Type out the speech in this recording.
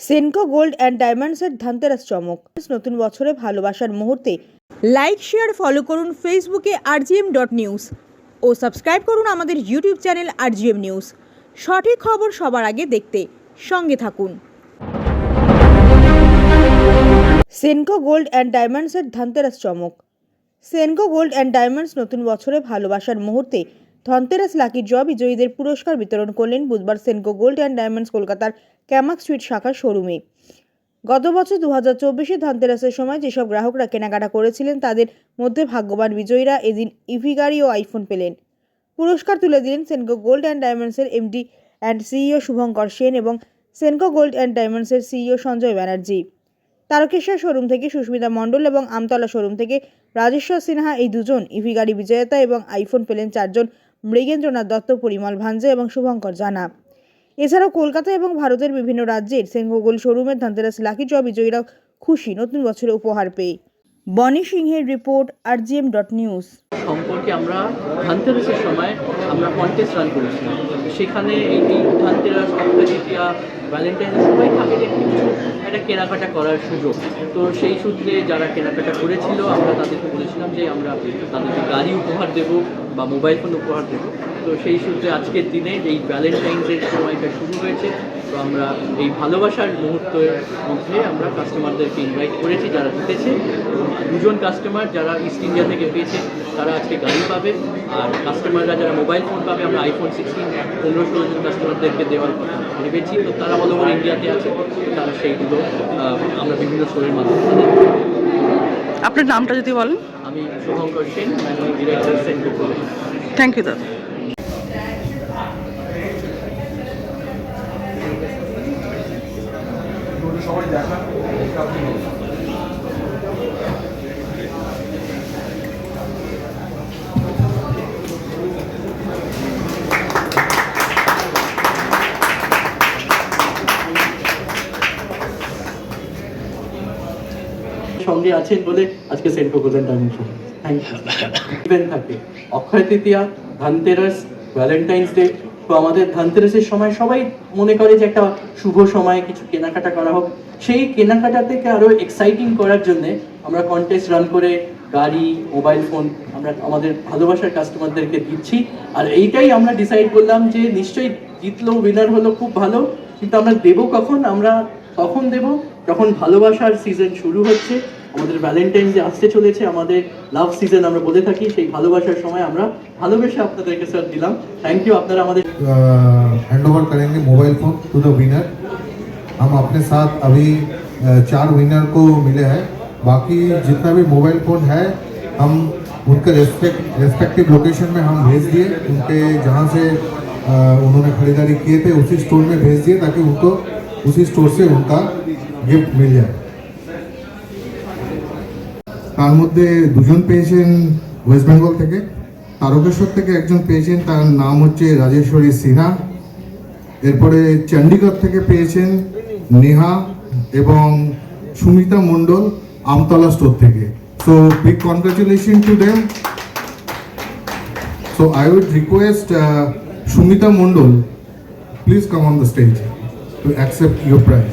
Senco gold and ডায়মন্ডসের ধানতেরাস চমক। নতুন বছরে ভালোবাসার মুহূর্তে লাইক, শেয়ার, ফলো করুন ফেসবুকে আরজিএম ডট নিউজ ও সাবস্ক্রাইব করুন আমাদের ইউটিউব চ্যানেল আরজিএম নিউজ। সঠিক খবর সবার আগে দেখতে সঙ্গে থাকুন। সেনকো গোল্ড অ্যান্ড ডায়মন্ডসের ধানতেরাস চমক। সেনকো গোল্ড অ্যান্ড ডায়মন্ডস নতুন বছরে ভালোবাসার মুহূর্তে ধনতেরাস লাকি ড্র বিজয়ীদের পুরস্কার বিতরণ করলেন বুধবার সেনকো গোল্ড অ্যান্ড ডায়মন্ডস কলকাতার ক্যামাক স্ট্রিট শাখার শোরুমে। গত বছর দু হাজার চব্বিশে ধনতেরাসের সময় যেসব গ্রাহকরা কেনাকাটা করেছিলেন, তাদের মধ্যে ভাগ্যবান বিজয়ীরা এদিন ইভি গাড়ি ও আইফোন পেলেন। পুরস্কার তুলে দিলেন Senco gold and ডায়মন্ডসের MD and CEO Shubhankar Sen এবং সেনকো গোল্ড অ্যান্ড ডায়মন্ডসের সিইও সঞ্জয় ব্যানার্জি। তারকেশ্বর শোরুম থেকে সুস্মিতা মণ্ডল এবং আমতলা শোরুম থেকে রাজেশ্বর সিনহা এই দুজন ইভি গাড়ি বিজেতা এবং আইফোন পেলেন চারজন মৃগেন্দ্রনাথ দত্ত, পরিমল ভাঞ্জে এবং শুভঙ্কর জানা। এছাড়াও কলকাতা এবং ভারতের বিভিন্ন রাজ্যের সেনগোগোল শোরুমের ধানতেরাস লাকি ড্র বিজয়ীরা খুশি নতুন বছরে উপহার পেয়ে। বনি সিংহের report R G M dot news. সম্পর্কে আমরা ধানতেরাসের সময় আমরা কন্টেস্ট রান করেছিলাম সেখানে এই ধানতেরাস তৃতীয়া ভ্যালেন্টাইন্স সবাই থাকে যে কিছু একটা কেনাকাটা করার সুযোগ। তো সেই সূত্রে যারা কেনাকাটা করেছিল, আমরা তাদেরকে বলেছিলাম যে আমরা তাদেরকে গাড়ি উপহার দেব বা মোবাইল ফোন উপহার দেব। তো সেই সূত্রে আজকের দিনে এই ভ্যালেন্টাইন্সের সময়টা শুরু হয়েছে তো আমরা এই ভালোবাসার মুহূর্তের মধ্যে আমরা কাস্টমারদেরকে ইনভাইট করেছি যারা জিতেছে। দুজন কাস্টমার যারা ইস্ট ইন্ডিয়া থেকে পেয়েছে তারা আজকে গাড়ি পাবে। আর কাস্টমাররা যারা মোবাইল ফোন পাবে আমরা আইফোন সিক্সটিন পনেরো ষোলো জন কাস্টমারদেরকে দেওয়ার কথা ভেবেছি। তো তারা অল ওভার ইন্ডিয়াতে আছে তারা সেইগুলো আমরা বিভিন্ন স্টোরের মাধ্যমে আপনার নামটা যদি বলেন। আমি Shubhankar Sen director central thank you দাদা। সঙ্গে আছেন বলে আজকে sent proposal dimension thank you event থাকে। অক্ষয় তৃতীয়া, ধনতেরাস ভ্যালেন্টাইন্স ডে আমাদের ধনতেরাসের সময় সবাই মনে করে যে একটা শুভ সময়, কিছু কেনাকাটা করা হোক। সেই কেনাকাটা থেকে আরও এক্সাইটিং করার জন্য আমরা কন্টেস্ট রান করে গাড়ি মোবাইল ফোন আমরা আমাদের ভালোবাসার কাস্টমারদেরকে দিচ্ছি। আর এইটাই আমরা ডিসাইড করলাম যে নিশ্চয়ই জিতলো উইনার হলো খুব ভালো, কিন্তু আমরা দেবো কখন? আমরা তখন দেব যখন ভালোবাসার সিজন শুরু হচ্ছে। আমাদের ভ্যালেন্টাইন যে আসতে চলেছে আমাদের লাভ সিজন আমরা বলে থাকি সেই ভালোবাসার সময় আমরা ভালোবেসে আপনাদেরকে স্যার দিলাম থ্যাংক ইউ আপনারা আমাদের हैंड ओवर करेंगे mobile phone to the winner हम अपने साथ अभी अ, चार विनर को मिले हैं बाकी जितना भी मोबाइल फोन है हम उनके रेस्पेक्ट रेस्पेक्टिव लोकेशन में हम भेज दिए उनके जहाँ से अ, उन्होंने खरीदारी किए थे उसी स्टोर में भेज दिए ताकि उनको उसी स्टोर से उनका गिफ्ट मिल যায় তার মধ্যে দুজন পেয়েছেন ওয়েস্ট বেঙ্গল থেকে, তারকেশ্বর থেকে একজন পেয়েছেন, তার নাম হচ্ছে রাজেশ্বরী সিনহা। এরপরে চণ্ডীগড় থেকে পেয়েছেন নেহা এবং সুমিতা মণ্ডল আমতলা স্টোর থেকে। So big congratulation to them so I would request Sumita Mondal please come on the stage to accept your prize